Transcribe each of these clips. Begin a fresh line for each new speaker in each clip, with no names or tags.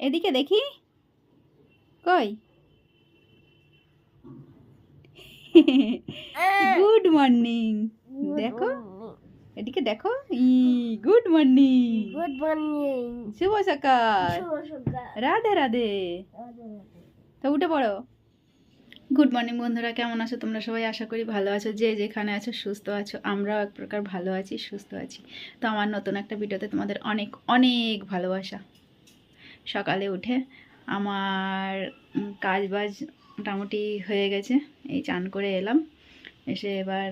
এদিকে দেখি। কই? Good morning. দেখো। এদিকে দেখো। ই গুড মর্নিং।
Good morning.
শুভ সকাল। রাধে রাধে। তো উঠে পড়ো। গুড মর্নিং বন্ধুরা কেমন আছো তোমরা সবাই? আশা করি ভালো আছো। যে যেখানে আছো সুস্থ আছো। আমরাও এক প্রকার ভালো আছি সুস্থ আছি। তো আমার নতুন একটা ভিডিওতে তোমাদের অনেক অনেক ভালোবাসা। সকালে উঠে আমার কাজ বাজ মোটামুটি হয়ে গেছে। এই চান করে এলাম। এসে এবার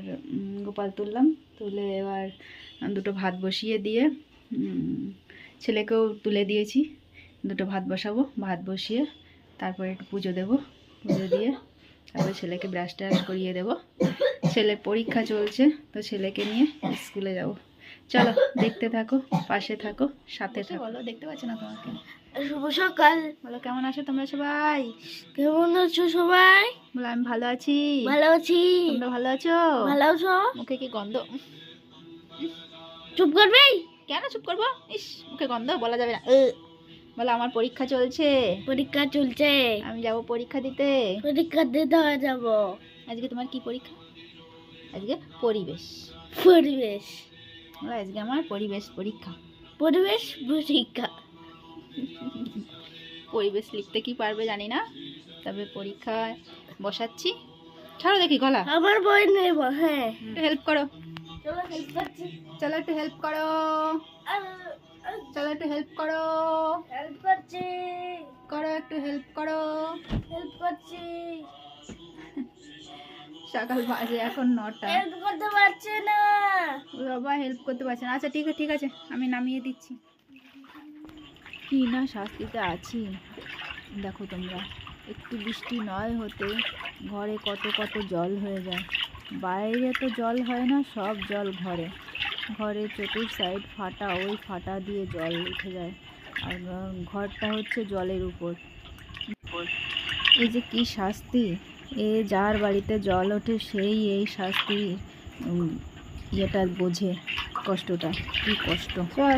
গোপাল তুললাম। তুলে এবার দুটো ভাত বসিয়ে দিয়ে ছেলেকেও তুলে দিয়েছি। দুটো ভাত বসাবো, ভাত বসিয়ে তারপরে একটু পুজো দেবো। পুজো দিয়ে তারপরে ছেলেকে ব্রাশ ট্রাশ করিয়ে দেবো। ছেলের পরীক্ষা চলছে, তো ছেলেকে নিয়ে স্কুলে যাব। চলো দেখতে থাকো পাশে থাকো সাথে থাকো। বলো দেখতে পাচ্ছ না তোমাকে।
শুভ সকাল।
বলো কেমন আছো তোমরা সবাই?
কেমন আছো সবাই?
বলো আমি ভালো আছি।
ভালো আছি।
তোমরা ভালো আছো?
ভালো আছো?
মুখে কি গন্ধ?
চুপ করবে?
কেন চুপ করব? ইস মুখে গন্ধ বলা যাবে না। বলো আমার পরীক্ষা চলছে।
পরীক্ষা চলছে।
আমি যাব পরীক্ষা দিতে।
পরীক্ষা দিতে হয়ে যাব।
আজকে তোমার কি পরীক্ষা? আজকে পরিবেশ।
পরিবেশ।
আজকে আমার পরিবেশ পরীক্ষা।
পরিবেশ পরীক্ষা।
পরিবেশ লিখতে কি পারবে জানি না তবে পরীক্ষায় বসাচ্ছি। ছাড়ো দেখি গলা।
আমার বই নেব হ্যাঁ।
একটু হেল্প করো।
চলো হেল্প করছি
চলো একটু হেল্প করো। চলো একটু হেল্প করো।
হেল্প করছি।
করো একটু হেল্প করো।
হেল্প করছি।
সকাল বাজে এখন নটা।
হেল্প করতে পারছি না।
ওই বাবা হেল্প করতে পারছে না। আচ্ছা ঠিক আছে ঠিক আছে আমি নামিয়ে দিচ্ছি। কি না শাস্তিতে আছি। দেখো তোমরা একটু বৃষ্টি নয় হতে ঘরে কত কত জল হয়ে যায়। বাইরে তো জল হয় না সব জল ঘরে। ঘরে চতুর সাইড ফাটা ওই ফাটা দিয়ে জল উঠে যায়। আর ঘরটা হচ্ছে জলের উপর। এই যে কি শাস্তি। এ যার বাড়িতে জল ওঠে সেই এই শাস্তি ইয়েটা বোঝে কষ্টটা। কি কষ্ট?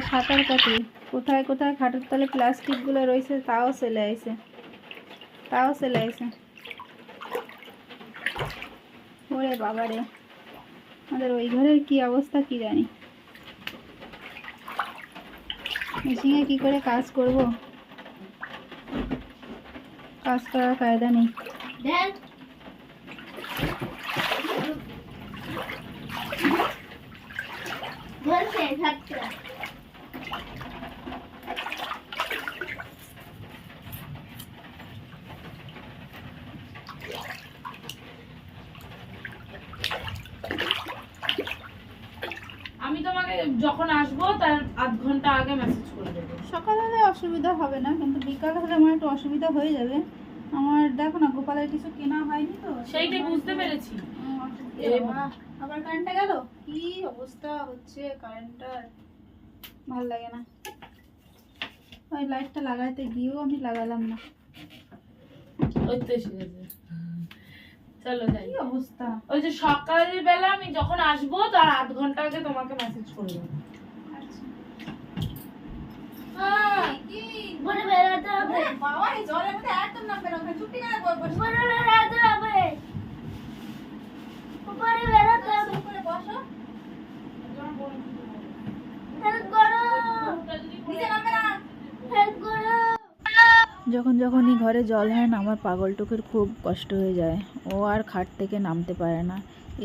সাঁতার কাটি। কোথায় কোথায়? খাটের তলে প্লাস্টিকগুলো রয়েছে তাও সেলে আইছে। তাও সেলে আইছে। ওরে বাবা রে। আমাদের ওই ঘরের কি অবস্থা কি জানি। মেশিনে কি করে কাজ করব? কাজ করার কায়দা নেই।
আমি তোমাকে যখন আসব তার আধ ঘণ্টা আগে মেসেজ করে দেবো।
সকালে হলে অসুবিধা হবে না কিন্তু বিকাল হলে আমার একটু অসুবিধা হয়ে যাবে। আমার দেখো না গোপালের কিছু কেনা হয়নি তো
সেইটাই বুঝতে পেরেছি।
আবার কারেন্টটা গেল? কি অবস্থা হচ্ছে কারেন্টটার ভালো লাগে না। ওই লাইটটা লাগাইতে গিয়েও আমি লাগালাম না।
ওই তো এসে গেছে। চলো যাই।
কি অবস্থা?
ওই যে সকালের বেলা আমি যখন আসব তার আধ ঘণ্টা আগে তোমাকে মেসেজ করে দেবো
আচ্ছা যখন যখনই ঘরে জল হয় না, আমার পাগলটুকুর খুব কষ্ট হয়ে যায়। ও আর খাট থেকে নামতে পারে না।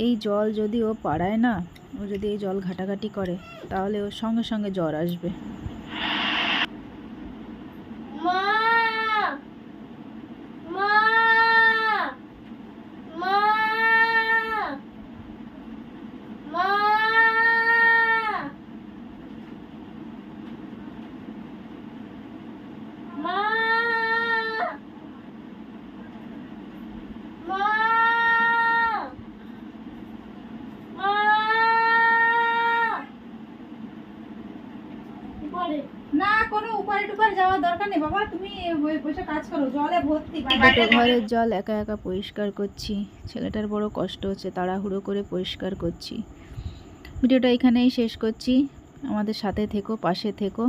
এই জল যদি ও পাড়ায় না, ও যদি এই জল ঘাটাঘাটি করে, তাহলে ওর সঙ্গে সঙ্গে জ্বর আসবে।
উপরে।
না কোনো উপায় টুপার যাওয়ার দরকার নেই বাবা তুমি বসে কাজ করো জলে ভর্তি ঘরের জল একা একা পরিষ্কার করছি ছেলেটার বড় কষ্ট হচ্ছে তাড়াহুড়ো করে পরিষ্কার করছি। ভিডিওটা এখানেই শেষ করছি আমাদের সাথে থেকো পাশে থেকো।